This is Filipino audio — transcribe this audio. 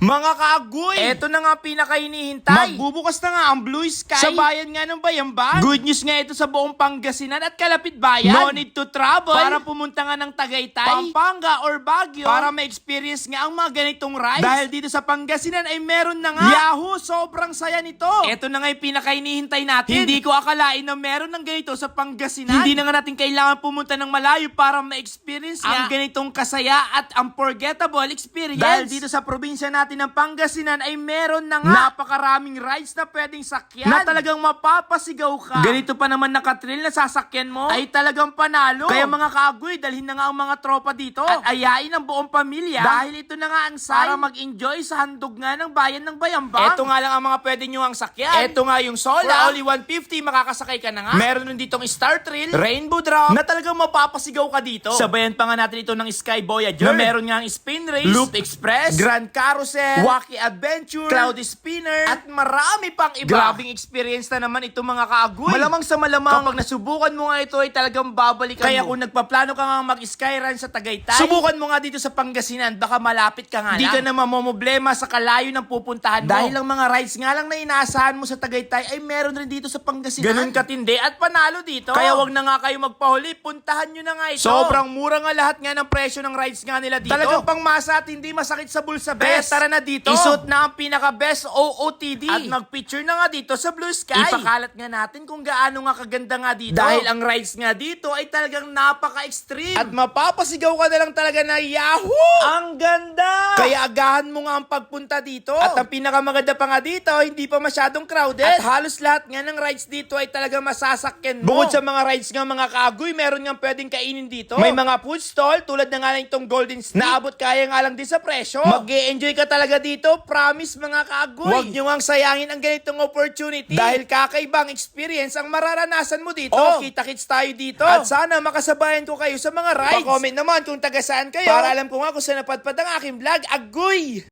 Mga kaagoy! Eto na nga pinakahinihintay. Magbubukas na nga ang Blue Sky. Sa bayan nga ng Bayambang. Good news nga ito sa buong Pangasinan at Kalapit Bayan. No need to travel. Para pumunta nga ng Tagaytay, Pampanga or Baguio. Para ma-experience nga ang mga ganitong rides. Dahil dito sa Pangasinan ay meron na nga. Yahoo! Sobrang saya nito. Eto na nga yung pinakahinihintay natin. Hindi ko akalain na meron ng ganito sa Pangasinan. Hindi na nga natin kailangan pumunta ng malayo para ma-experience nga ang ganitong kasaya at unforgettable experience. Dahil dito sa probinsya natin ng Pangasinan ay meron na nga napakaraming rides na pwedeng sakyan na talagang mapapasigaw ka. Ganito pa naman nakatrill na sasakyan mo ay talagang panalo. Kaya mga kaagoy, dalhin na nga ang mga tropa dito at ayain ang buong pamilya dahil ito na nga ang sign para mag-enjoy sa handog nga ng bayan ng Bayambang. Ito nga lang ang mga pwede nyo ang sakyan. Ito nga yung Sola. For only 150, makakasakay ka na nga. Meron din ditong Star Thrill, Rainbow Drop, na talagang mapapasigaw ka dito. Sabayan pa nga natin ito ng Sky Voyager. Na meron nga ang Spin Race, Loop Express, Grand Carousel, Wacky Adventure, Cloudy Spinner, at marami pang iba. Grabing experience na naman ito mga kaagoy. Malamang sa malamang, kapag nasubukan mo nga ito ay talagang babalikan Kaya kung nagpaplano ka nga mag-sky run sa Tagaytay, subukan mo nga dito sa Pangasinan, baka malapit ka nga Di ka na mamomoblema sa kalayo ng pupuntahan mo. Dahil ang mga rides nga lang na inaasahan mo sa Tagaytay ay meron rin dito sa Pangasinan. Ganun katindi at panalo dito. Kaya wag na nga kayo magpahuli, puntahan nyo na nga ito. Sobrang mura nga lahat nga ng presyo ng rides nga nila dito. Talagang pangmasa at hindi masakit sa bulsa, best. Kaya tara na dito. Isuot na ang pinaka-best OOTD. At mag-picture na nga dito sa Blue Sky. Ipakalat nga natin kung gaano nga kaganda nga dito. Dahil ang rides nga dito ay talagang napaka-extreme. At mapapasigaw ka na lang talaga na Yahoo! Ang ganda! Kaya agahan mo nga ang pagpunta dito. At ang pinakamaganda pa nga dito, hindi pa masyadong crowded. At halos lahat nga ng rides dito ay talaga masasakyan mo. Bukod sa mga rides nga mga kaagoy, meron nga pwedeng kainin dito. May mga food stall tulad na nga lang itong Golden Stick. Naabot kaya nga lang din sa presyo. mag enjoy ka talaga dito. Promise mga kaagoy. Huwag nyo nga sayangin ang ganitong opportunity. Dahil kakaibang experience ang mararanasan mo dito. Oh, kita-kits tayo dito. At sana makasabayan ko kayo sa mga rides. Pa-comment naman kung taga saan kayo. Para alam ko nga kung saan napadpad ang aking vlog. Agoy!